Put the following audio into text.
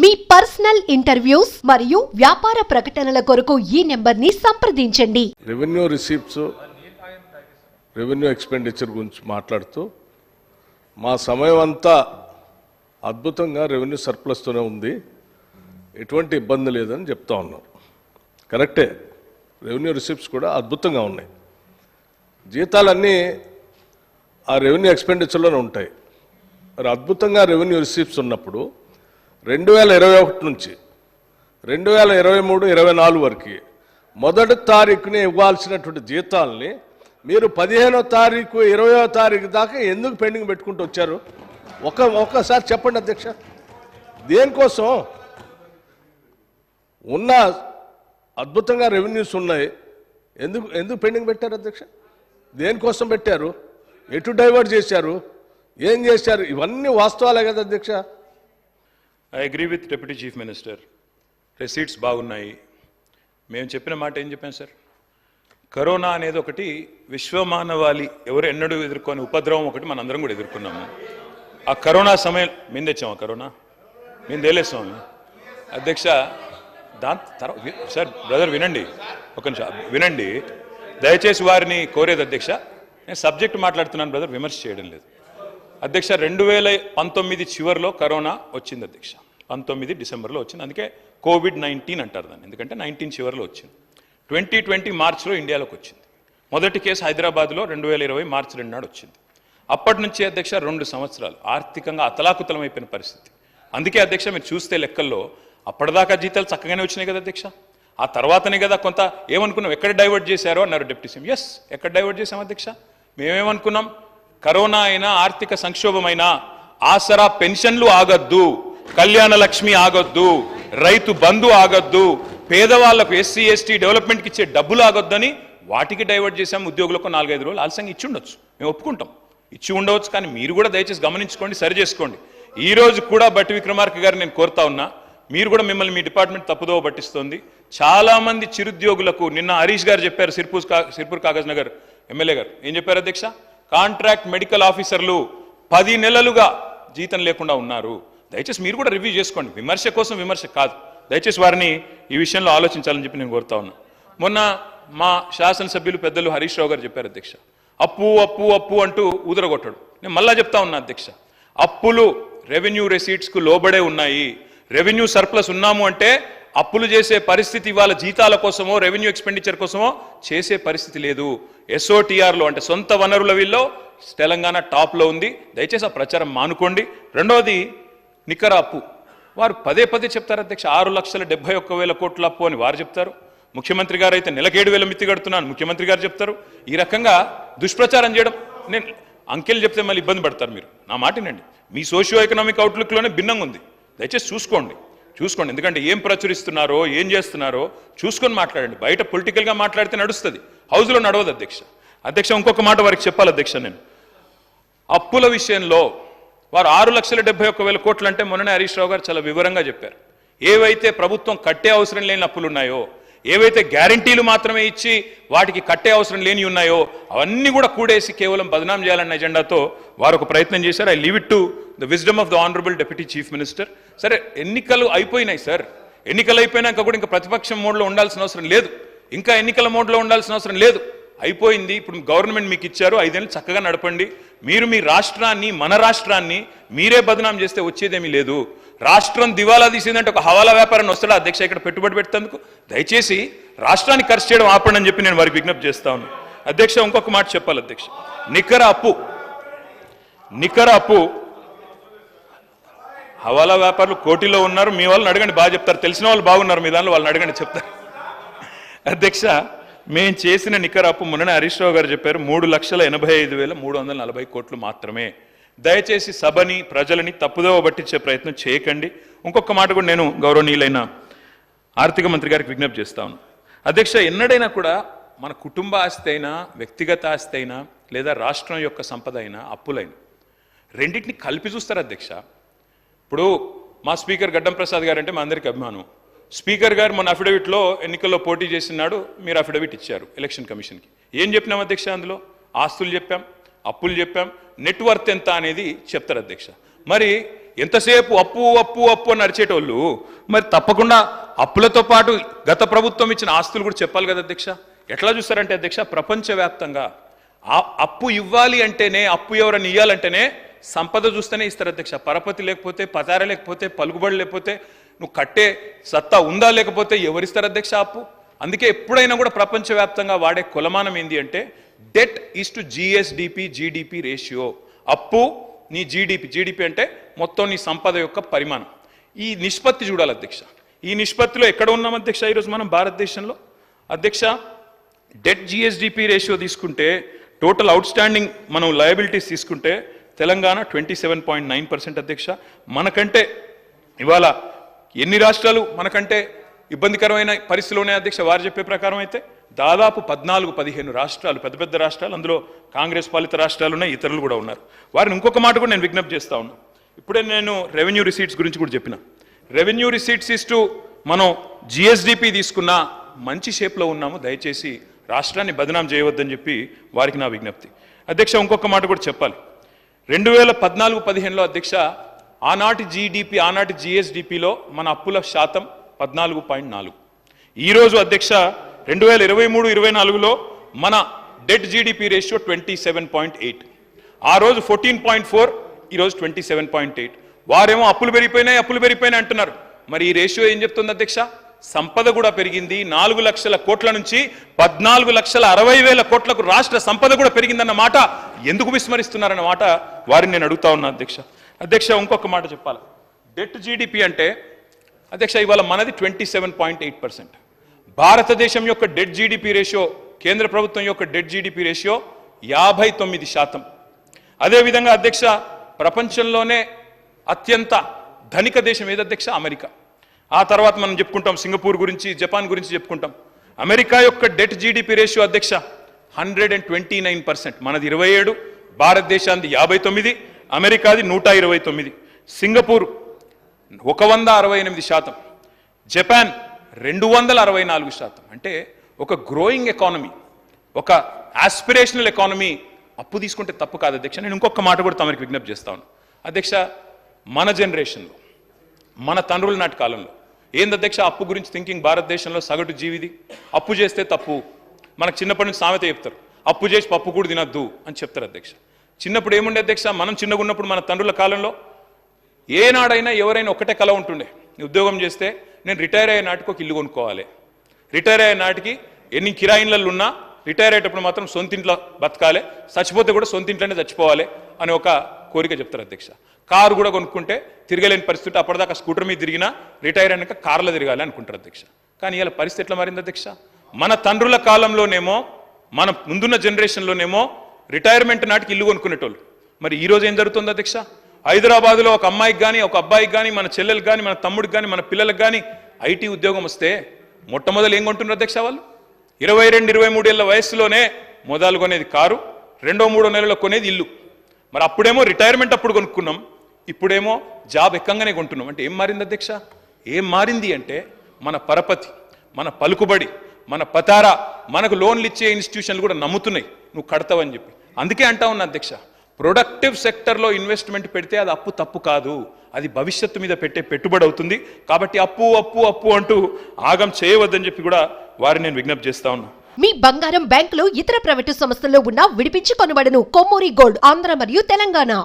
మీ personal interviews మరియు వ్యాపార ప్రకటనల కొరకు ఈ నెంబర్ని సంప్రదించండి. రెవెన్యూ రిసీప్ట్స్ రెవెన్యూ ఎక్స్పెండిచర్ గురించి మాట్లాడుతూ మా సమయం అంతా అద్భుతంగా రెవెన్యూ సర్ప్లస్తోనే ఉంది. ఎటువంటి ఇబ్బంది లేదని చెప్తా ఉన్నారు కరెక్టే రెవెన్యూ రిసీప్ట్స్ కూడా అద్భుతంగా ఉన్నాయి. జీతాలన్నీ ఆ రెవెన్యూ ఎక్స్పెండిచర్లోనే ఉంటాయి. మరి అద్భుతంగా రెవెన్యూ రిసీప్ట్స్ ఉన్నప్పుడు రెండు వేల ఇరవై ఒకటి నుంచి రెండు వేల ఇరవై మూడు ఇరవై నాలుగు వరకు మొదటి తారీఖుని ఇవ్వాల్సినటువంటి జీతాలని మీరు పదిహేనో తారీఖు ఇరవయో తారీఖు దాకా ఎందుకు పెండింగ్ పెట్టుకుంటూ వచ్చారు? ఒక ఒక్కసారి చెప్పండి అధ్యక్ష. దేనికోసం? ఉన్న అద్భుతంగా రెవెన్యూస్ ఉన్నాయి. ఎందుకు ఎందుకు పెండింగ్ పెట్టారు అధ్యక్ష? దేనికోసం పెట్టారు? ఎటు డైవర్ట్ చేశారు? ఏం చేశారు? ఇవన్నీ వాస్తవాలే కదా అధ్యక్ష. I agree with deputy chief minister receipts బాగున్నాయి. మేము చెప్పిన మాట ఏం చెప్పాం సార్ కరోనా అనేది ఒకటి విశ్వమానవాళి ఎవరు ఎన్నడూ ఎదుర్కొని ఉపద్రవం ఒకటి మనందరం కూడా ఎదుర్కొన్నాము. ఆ కరోనా సమయం మేము తెచ్చాము కరోనా? మేము తేలేస్తాము? అధ్యక్ష దాని తర్వాత సార్ బ్రదర్ వినండి. ఒక నిమిషం వినండి. దయచేసి వారిని కోరేది అధ్యక్ష నేను సబ్జెక్ట్ మాట్లాడుతున్నాను బ్రదర్ విమర్శ చేయడం లేదు. అధ్యక్ష రెండు వేల పంతొమ్మిది చివరిలో కరోనా వచ్చింది అధ్యక్ష. పంతొమ్మిది డిసెంబర్లో వచ్చింది. అందుకే కోవిడ్ నైన్టీన్ అంటారు దాన్ని. ఎందుకంటే నైన్టీన్ చివరిలో వచ్చింది. ట్వంటీ ట్వంటీ మార్చ్లో ఇండియాలోకి వచ్చింది. మొదటి కేసు హైదరాబాద్లో రెండు వేల ఇరవై మార్చి రెండు నాడు వచ్చింది. అప్పటి నుంచి అధ్యక్ష రెండు సంవత్సరాలు. ఆర్థికంగా అతలాకుతలమైపోయిన పరిస్థితి. అందుకే అధ్యక్ష మీరు చూస్తే లెక్కల్లో అప్పటిదాకా జీతాలు చక్కగానే వచ్చినాయి కదా అధ్యక్ష. ఆ తర్వాతనే కదా కొంత ఏమనుకున్నాం? ఎక్కడ డైవర్ట్ చేశారో అన్నారు డిప్యూటీ సీఎం. ఎస్ ఎక్కడ డైవర్ట్ చేశాం అధ్యక్ష? మేమేమనుకున్నాం? కరోనా అయినా ఆర్థిక సంక్షోభమైనా ఆసరా పెన్షన్లు ఆగద్దు. కళ్యాణ లక్ష్మి ఆగొద్దు రైతు బంధు ఆగొద్దు పేదవాళ్ళకు ఎస్సీ ఎస్టీ డెవలప్మెంట్కి ఇచ్చే డబ్బులు ఆగొద్దని వాటికి డైవర్ట్ చేశాం ఉద్యోగులకు నాలుగైదు రోజులు ఆలస్యంగా ఇచ్చి ఉండొచ్చు. మేము ఒప్పుకుంటాం. ఇచ్చి ఉండవచ్చు కానీ మీరు కూడా దయచేసి గమనించుకోండి సరి చేసుకోండి. ఈ రోజు కూడా బట్టి విక్రమార్క గారు నేను కోరుతా ఉన్నా మీరు కూడా మిమ్మల్ని మీ డిపార్ట్మెంట్ తప్పుదోవ పట్టిస్తోంది. చాలామంది చిరుద్యోగులకు నిన్న హరీష్ గారు చెప్పారు సిర్పూర్ కా సిర్పూర్ కాగజ్ నగర్ ఎమ్మెల్యే గారు. ఏం చెప్పారు అధ్యక్ష? కాంట్రాక్ట్ మెడికల్ ఆఫీసర్లు పది నెలలుగా జీతం లేకుండా ఉన్నారు. దయచేసి మీరు కూడా రివ్యూ చేసుకోండి. విమర్శ కోసం విమర్శ కాదు. దయచేసి వారిని ఈ విషయంలో ఆలోచించాలని చెప్పి నేను కోరుతా ఉన్నా. మొన్న మా శాసనసభ్యులు పెద్దలు హరీష్ రావు గారు చెప్పారు అధ్యక్ష. అప్పు అప్పు అప్పు అంటూ ఊదరగొట్టాడు. నేను మళ్ళా చెప్తా ఉన్నా అధ్యక్ష. అప్పులు రెవెన్యూ రెసీట్స్కు లోబడే ఉన్నాయి. రెవెన్యూ సర్ప్లస్ ఉన్నాము అంటే అప్పులు చేసే పరిస్థితి ఇవాళ జీతాల కోసమో రెవెన్యూ ఎక్స్పెండిచర్ కోసమో చేసే పరిస్థితి లేదు. ఎస్ఓటీఆర్లో అంటే సొంత వనరుల వీల్లో తెలంగాణ టాప్లో ఉంది. దయచేసి ఆ ప్రచారం మానుకోండి. రెండవది నికర అప్పు వారు పదే పదే చెప్తారు అధ్యక్ష ఆరు లక్షల డెబ్బై ఒక్క వేల కోట్ల అప్పు అని వారు చెప్తారు. ముఖ్యమంత్రి గారు అయితే నెలకు ఏడు వేల మిత్తి కడుతున్నాను ముఖ్యమంత్రి గారు చెప్తారు. ఈ రకంగా దుష్ప్రచారం చేయడం నేను అంకెలు చెప్తే మళ్ళీ ఇబ్బంది పడతారు మీరు. నా మాటినండి మీ సోషియో ఎకనామిక్ అవుట్లుక్లోనే భిన్నంగా ఉంది. దయచేసి చూసుకోండి. చూసుకోండి. ఎందుకంటే ఏం ప్రచురిస్తున్నారో ఏం చేస్తున్నారో చూసుకొని మాట్లాడండి. బయట పొలిటికల్గా మాట్లాడితే నడుస్తుంది. హౌస్లో నడవదు అధ్యక్ష. అధ్యక్ష ఇంకొక మాట వారికి చెప్పాలి అధ్యక్ష నేను. అప్పుల విషయంలో వారు ఆరు లక్షల డెబ్బై ఒక్క వేల కోట్లు అంటే మొన్ననే హరీష్ రావు గారు చాలా వివరంగా చెప్పారు. ఏవైతే ప్రభుత్వం కట్టే అవసరం లేని అప్పులు ఉన్నాయో ఏవైతే గ్యారంటీలు మాత్రమే ఇచ్చి వాటికి కట్టే అవసరం లేని ఉన్నాయో అవన్నీ కూడా కూడేసి కేవలం బదనాం చేయాలన్న ఎజెండాతో వారు ఒక ప్రయత్నం చేశారు. I leave it to the wisdom of the honourable deputy chief minister. సరే ఎన్నికలు అయిపోయినాయి సార్. ఎన్నికలు అయిపోయినాక కూడా ఇంకా ప్రతిపక్షం మోడ్లో ఉండాల్సిన అవసరం లేదు. ఇంకా ఎన్నికల మోడ్లో ఉండాల్సిన అవసరం లేదు. అయిపోయింది. ఇప్పుడు గవర్నమెంట్ మీకు ఇచ్చారు. ఐదేళ్ళు చక్కగా నడపండి. మీరు మీ రాష్ట్రాన్ని మన రాష్ట్రాన్ని మీరే బదనాం చేస్తే వచ్చేదేమీ లేదు. రాష్ట్రం దివాలా తీసిందంటే ఒక హవాలా వ్యాపారాన్ని వస్తాడా? అధ్యక్ష ఇక్కడ పెట్టుబడి పెట్టేందుకు దయచేసి రాష్ట్రాన్ని ఖర్చు చేయడం ఆపండి అని చెప్పి నేను వారికి విజ్ఞప్తి చేస్తా అధ్యక్ష ఇంకొక మాట చెప్పాలి అధ్యక్ష. నికర అప్పు. నికర అప్పు. హవాలా వ్యాపారులు కోటిలో ఉన్నారు. మీ వాళ్ళని అడగండి బాగా చెప్తారు. తెలిసిన వాళ్ళు బాగున్నారు. మీ దానిలో వాళ్ళని అడగండి చెప్తారు. అధ్యక్ష మేము చేసిన నికర అప్పు మొన్న హరీష్ రావు గారు చెప్పారు మూడు లక్షల ఎనభై ఐదు వేల మూడు వందల నలభై కోట్లు మాత్రమే. దయచేసి సభని ప్రజలని తప్పుదోవ పట్టించే ప్రయత్నం చేయకండి. ఇంకొక మాట కూడా నేను గౌరవనీయులైన ఆర్థిక మంత్రి గారికి విజ్ఞప్తి చేస్తాను అధ్యక్ష ఎన్నడైనా కూడా మన కుటుంబ ఆస్తి అయినా వ్యక్తిగత ఆస్తి అయినా లేదా రాష్ట్రం యొక్క సంపద అయినా అప్పులైన రెండింటిని కలిపి చూస్తారు అధ్యక్ష. ఇప్పుడు మా స్పీకర్ గడ్డం ప్రసాద్ గారు అంటే మా అందరికీ అభిమానం. స్పీకర్ గారు మన అఫిడవిట్లో ఎన్నికల్లో పోటీ చేసినాడు మీరు అఫిడవిట్ ఇచ్చారు ఎలక్షన్ కమిషన్కి. ఏం చెప్పినాం అధ్యక్ష అందులో? ఆస్తులు చెప్పాం అప్పులు చెప్పాం నెట్వర్త్ ఎంత అనేది చెప్తారు అధ్యక్ష. మరి ఎంతసేపు అప్పు అప్పు అప్పు అని నడిచేటోళ్ళు మరి తప్పకుండా అప్పులతో పాటు గత ప్రభుత్వం ఇచ్చిన ఆస్తులు కూడా చెప్పాలి కదా అధ్యక్ష. ఎట్లా చూస్తారంటే అధ్యక్ష ప్రపంచవ్యాప్తంగా అప్పు ఇవ్వాలి అంటేనే అప్పు ఎవరైనా ఇవ్వాలంటేనే సంపద చూస్తేనే ఇస్తారు అధ్యక్ష. పరపతి లేకపోతే పతార లేకపోతే పలుకుబడి లేకపోతే నువ్వు కట్టే సత్తా ఉందా లేకపోతే ఎవరిస్తారు అధ్యక్ష అప్పు అందుకే ఎప్పుడైనా కూడా ప్రపంచవ్యాప్తంగా వాడే కొలమానం ఏంది అంటే debt is to GSDP GDP ratio. అప్పు నీ జీడిపి జీడిపి అంటే మొత్తం నీ సంపద యొక్క పరిమాణం. ఈ నిష్పత్తి చూడాలి అధ్యక్ష. ఈ నిష్పత్తిలో ఎక్కడ ఉన్నాం అధ్యక్ష ఈరోజు మనం? భారతదేశంలో. అధ్యక్ష డెట్ జిఎస్డిపి రేషియో తీసుకుంటే టోటల్ అవుట్ స్టాండింగ్ మనం లయబిలిటీస్ తీసుకుంటే Telangana twenty seven point nine percent అధ్యక్ష. మనకంటే ఇవాళ ఎన్ని రాష్ట్రాలు మనకంటే ఇబ్బందికరమైన పరిస్థితిలోనే ఉన్నాయి అధ్యక్ష? వారు చెప్పే ప్రకారం అయితే దాదాపు పద్నాలుగు పదిహేను రాష్ట్రాలు పెద్ద పెద్ద రాష్ట్రాలు అందులో కాంగ్రెస్ పాలిత రాష్ట్రాలు ఉన్నాయి ఇతరులు కూడా ఉన్నారు. వారిని ఇంకొక మాట కూడా నేను విజ్ఞప్తి చేస్తా ఉన్నా. ఇప్పుడే నేను రెవెన్యూ రిసీట్స్ గురించి కూడా చెప్పిన. రెవెన్యూ రిసీట్స్ ఇస్తూ మనం జిఎస్డిపి తీసుకున్న మంచి షేప్లో ఉన్నాము దయచేసి రాష్ట్రాన్ని బదనాం చేయవద్దని చెప్పి వారికి నా విజ్ఞప్తి. అధ్యక్ష ఇంకొక మాట కూడా చెప్పాలి. రెండు వేల పద్నాలుగు పదిహేనులో అధ్యక్ష ఆనాటి జీడిపి ఆనాటి జిఎస్డిపిలో మన అప్పుల శాతం పద్నాలుగు పాయింట్ నాలుగు. ఈరోజు అధ్యక్ష రెండు వేల ఇరవై మూడు ఇరవై నాలుగులో మన debt GDP ratio twenty seven point eight. ఆ రోజు ఫోర్టీన్ పాయింట్ ఫోర్ ఈరోజు ట్వంటీ సెవెన్ పాయింట్ ఎయిట్. వారేమో అప్పులు పెరిగిపోయినాయి అప్పులు పెరిగిపోయినాయి అంటున్నారు. మరి ఈ రేషియో ఏం చెప్తుంది అధ్యక్ష? సంపద కూడా పెరిగింది నాలుగు లక్షల కోట్ల నుంచి పద్నాలుగు లక్షల అరవై వేల కోట్లకు రాష్ట్ర సంపద కూడా పెరిగిందన్న మాట ఎందుకు విస్మరిస్తున్నారన్న మాట వారిని నేను అడుగుతా ఉన్నా అధ్యక్ష. అధ్యక్ష ఇంకొక మాట చెప్పాలి? డెట్ జీడిపి అంటే అధ్యక్ష ఇవాళ మనది twenty seven point eight percent. భారతదేశం యొక్క డెట్ జీడిపి రేషియో కేంద్ర ప్రభుత్వం యొక్క డెట్ జీడిపి రేషియో యాభై తొమ్మిది శాతం. అదేవిధంగా అధ్యక్ష ప్రపంచంలోనే అత్యంత ధనిక దేశం ఏది అధ్యక్ష? అమెరికా. ఆ తర్వాత మనం చెప్పుకుంటాం సింగపూర్ గురించి జపాన్ గురించి చెప్పుకుంటాం. అమెరికా యొక్క డెట్ జీడిపి రేషియో అధ్యక్ష hundred and twenty nine percent. మనది ఇరవై ఏడు భారతదేశానికి యాభై తొమ్మిది అమెరికాది నూట ఇరవై తొమ్మిది సింగపూర్ ఒక వంద అరవై ఎనిమిది శాతం జపాన్ రెండు వందల అరవై నాలుగు శాతం. అంటే ఒక గ్రోయింగ్ ఎకానమీ ఒక ఆస్పిరేషనల్ ఎకానమీ అప్పు తీసుకుంటే తప్పు కాదు అధ్యక్ష. నేను ఇంకొక మాట కూడా తమరికి విజ్ఞప్తి చేస్తాను అధ్యక్ష మన జనరేషన్లో మన తండ్రుల నాటి కాలంలో ఏంది అధ్యక్ష అప్పు గురించి థింకింగ్ భారతదేశంలో సగటు జీవిది? అప్పు చేస్తే తప్పు. మనకు చిన్నప్పటి నుంచి సామెత చెప్తారు. అప్పు చేసి పప్పు కూడా తినద్దు అని చెప్తారు అధ్యక్ష. చిన్నప్పుడు ఏముండే అధ్యక్ష? మనం చిన్నగా ఉన్నప్పుడు మన తండ్రుల కాలంలో ఏనాడైనా ఎవరైనా ఒకటే కళ ఉంటుండే. ఉద్యోగం చేస్తే నేను రిటైర్ అయ్యే నాటికి ఒక ఇల్లు కొనుక్కోవాలి. రిటైర్ అయ్యే నాటికి ఎన్ని కిరాయిన్లలో ఉన్నా రిటైర్ అయ్యేటప్పుడు మాత్రం సొంత ఇంట్లో బతకాలి. చచ్చిపోతే కూడా సొంత ఇంట్లోనే చచ్చిపోవాలి అని ఒక కోరిక చెప్తారు అధ్యక్ష. కారు కూడా కొనుక్కుంటే తిరగలేని పరిస్థితి అప్పటిదాకా స్కూటర్ మీద తిరిగినా రిటైర్ అయినాక కార్లో తిరగాలి అనుకుంటారు అధ్యక్ష. కానీ ఇలా పరిస్థితి ఎట్లా మారింది అధ్యక్ష? మన తండ్రుల కాలంలోనేమో మన ముందున్న జనరేషన్లోనేమో రిటైర్మెంట్ నాటికి ఇల్లు కొనుక్కునేటోళ్ళు. మరి ఈరోజు ఏం జరుగుతుంది అధ్యక్ష హైదరాబాద్లో ఒక అమ్మాయికి కానీ ఒక అబ్బాయికి కానీ మన చెల్లెలకు కానీ మన తమ్ముడికి కానీ మన పిల్లలకు కానీ ఐటీ ఉద్యోగం వస్తే మొట్టమొదలు ఏం కొంటున్నారు అధ్యక్ష వాళ్ళు? ఇరవై రెండు ఇరవై మూడేళ్ళ వయసులోనే మొదలు కొనేది కారు రెండో మూడో నెలలో కొనేది ఇల్లు. మరి అప్పుడేమో రిటైర్మెంట్ అప్పుడు కొనుక్కున్నాం ఇప్పుడేమో జాబ్ ఎక్కంగానే కొంటున్నాం. అంటే ఏం మారింది అధ్యక్ష ఏం మారింది అంటే మన పరపతి మన పలుకుబడి మన పతారా మనకు లోన్లు ఇచ్చే ఇన్స్టిట్యూషన్లు కూడా నమ్ముతున్నాయి. నువ్వు కడతావని చెప్పి. అందుకే అంటా ఉన్నా అధ్యక్ష ప్రొడక్టివ్ సెక్టర్లో ఇన్వెస్ట్మెంట్ పెడితే అది అప్పు తప్పు కాదు. అది భవిష్యత్తు మీద పెట్టే పెట్టుబడి అవుతుంది. కాబట్టి అప్పు అప్పు అప్పు అంటూ ఆగం చేయవద్దని చెప్పి కూడా వారిని నేను విజ్ఞప్తి చేస్తా ఉన్నా. మీ బంగారం బ్యాంకులో ఇతర ప్రైవేటు సంస్థల్లో ఉన్న విడిపించి కొనబడను కొమ్మూరి గోల్డ్ ఆంధ్ర మరియు తెలంగాణ.